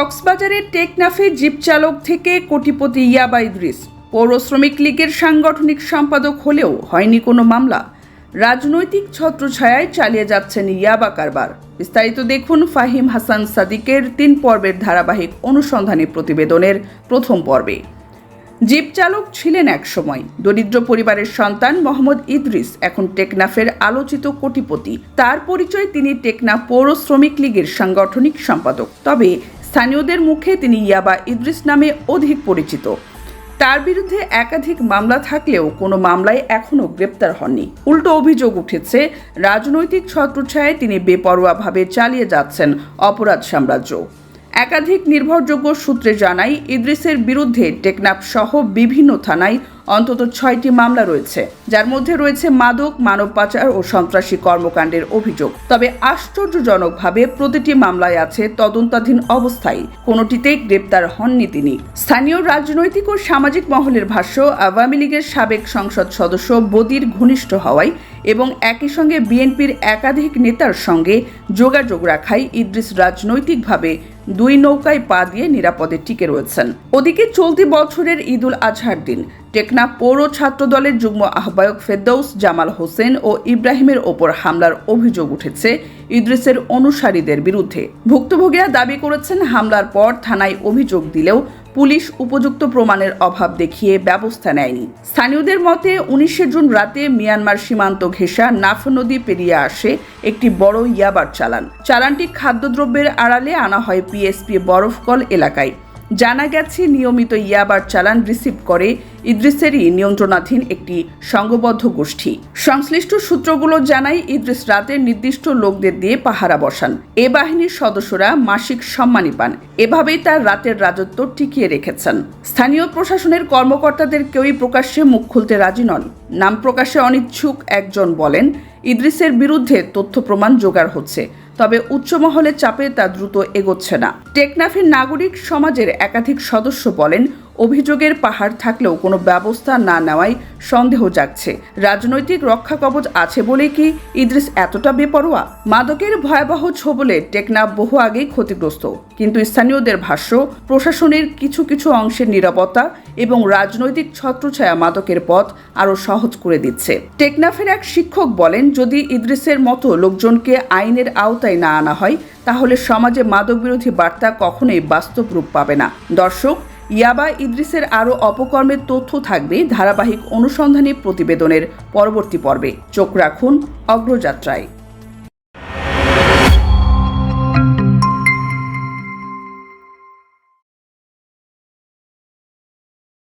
কক্সবাজারের টেকনাফে জিপ চালক থেকে কোটিপতি ইয়াবা ইদ্রিস। পৌর শ্রমিক লীগের সাংগঠনিক সম্পাদক হলেও হয়নি কোনো মামলা। রাজনৈতিক ছত্রছায়ায় চালিয়ে যাচ্ছেন ইয়াবা কারবার। বিস্তারিত দেখুন ফাহিম হাসান সাদিকের তিন পর্বের ধারাবাহিক অনুসন্ধানী প্রতিবেদনের প্রথম পর্বে। জিপ চালক ছিলেন একসময় দরিদ্র পরিবারের সন্তান মোহাম্মদ ইদ্রিস, এখন টেকনাফের আলোচিত কোটিপতি। তার পরিচয় তিনি টেকনাফ পৌর শ্রমিক লীগের সাংগঠনিক সম্পাদক। তবে স্থানীয়দের মুখে তিনি ইয়াবা ইদ্রিস নামে অধিক পরিচিত। তার বিরুদ্ধে একাধিক মামলা থাকলেও কোনো মামলায় এখনও গ্রেপ্তার হননি। উল্টো অভিযোগ উঠেছে, রাজনৈতিক ছত্রছায়ায় তিনি বেপরোয়াভাবে চালিয়ে যাচ্ছেন অপরাধ সাম্রাজ্য। একাধিক নির্ভরযোগ্য সূত্রে জানাই ইদ্রিসের বিরুদ্ধে টেকনাফ সহ বিভিন্ন থানায় অন্তত ছয়টি মামলা রয়েছে। যার মধ্যে রয়েছে মাদক, মানব পাচার ও সন্ত্রাসী কর্মকাণ্ডের অভিযোগ। তবে আশ্চর্যজনকভাবে প্রতিটি মামলায় আছে তদন্তাধীন অবস্থায়। কোনোটিতেই গ্রেপ্তার হননি তিনি। স্থানীয় রাজনৈতিক ও সামাজিক মহলের ভাষ্য, আওয়ামী লীগের সাবেক সংসদ সদস্য বদির ঘনিষ্ঠ হওয়ায় এবং একই সঙ্গে বিএনপির একাধিক নেতার সঙ্গে যোগাযোগ রাখায় ইদ্রিস রাজনৈতিকভাবে দুই নৌকায় পা দিয়ে নিরাপদে টিকে রয়েছেন। ওদিকে চলতি বছরের ঈদুল আজহার দিন টেকনা পৌর ছাত্র দলের যুগ্ম আহ্বায়ক ফেরদৌস জামাল হোসেন ও ইব্রাহিমের ওপর হামলার অভিযোগ উঠেছে ইদ্রিসের অনুসারীদের বিরুদ্ধে। ভুক্তভোগীরা দাবি করেছেন, হামলার পর থানায় অভিযোগ দিলেও পুলিশ উপযুক্ত প্রমাণের অভাব দেখিয়ে ব্যবস্থা নেয়নি। স্থানীয়দের মতে, উনিশে জুন রাতে মিয়ানমার সীমান্ত ঘেঁষা নাফ নদী পেরিয়ে আসে একটি বড় ইয়াবার চালান। চালানটি খাদ্যদ্রব্যের আড়ালে আনা হয় পিএসপি বরফকল এলাকায়। জানা গেছে, নিয়মিত ইয়াবার চালান রিসিভ করে ইদ্রিসেরই নিয়ন্ত্রণাধীন একটি সংঘবদ্ধ গোষ্ঠী। সংশ্লিষ্ট সূত্রগুলো জানায়, ইদ্রিস রাতে নির্দিষ্ট লোকদের দিয়ে পাহারা বসান। এ বাহিনীর সদস্যরা মাসিক সম্মানী পান। এভাবেই তার রাতের রাজত্ব টিকিয়ে রেখেছেন। স্থানীয় প্রশাসনের কর্মকর্তাদের কেউই প্রকাশ্যে মুখ খুলতে রাজি নন। নাম প্রকাশে অনিচ্ছুক একজন বলেন, ইদ্রিসের বিরুদ্ধে তথ্য প্রমাণ জোগাড় হচ্ছে। তবে উচ্চমহলের চাপে তা দ্রুত এগোচ্ছে না। টেকনাফের নাগরিক সমাজের একাধিক সদস্য বলেন অভিযোগের পাহাড় থাকলেও কোনো ব্যবস্থা না নেওয়ায় সন্দেহ জাগছে। রাজনৈতিক রক্ষা কবচ আছে বলে কি ইদ্রিস এতটা বেপরোয়া? মাদকের ভয়াবহ ছোবলে টেকনাফ বহু আগেই ক্ষতিগ্রস্ত। কিন্তু স্থানীয়দের ভাষ্য, প্রশাসনের কিছু কিছু অংশের নিরাপত্তা এবং রাজনৈতিক ছত্রছায়া মাদকের পথ আরও সহজ করে দিচ্ছে। টেকনাফের এক শিক্ষক বলেন, যদি ইদ্রিসের মতো লোকজনকে আইনের আওতায় না আনা হয়, তাহলে সমাজে মাদক বিরোধী বার্তা কখনোই বাস্তব রূপ পাবে না। দর্শক ইয়াবা ইদ্রিসের আরও অপকর্মের তথ্য থাকবে ধারাবাহিক অনুসন্ধানী প্রতিবেদনের পরবর্তী পর্বে। চোখ রাখুন অগ্রযাত্রায়।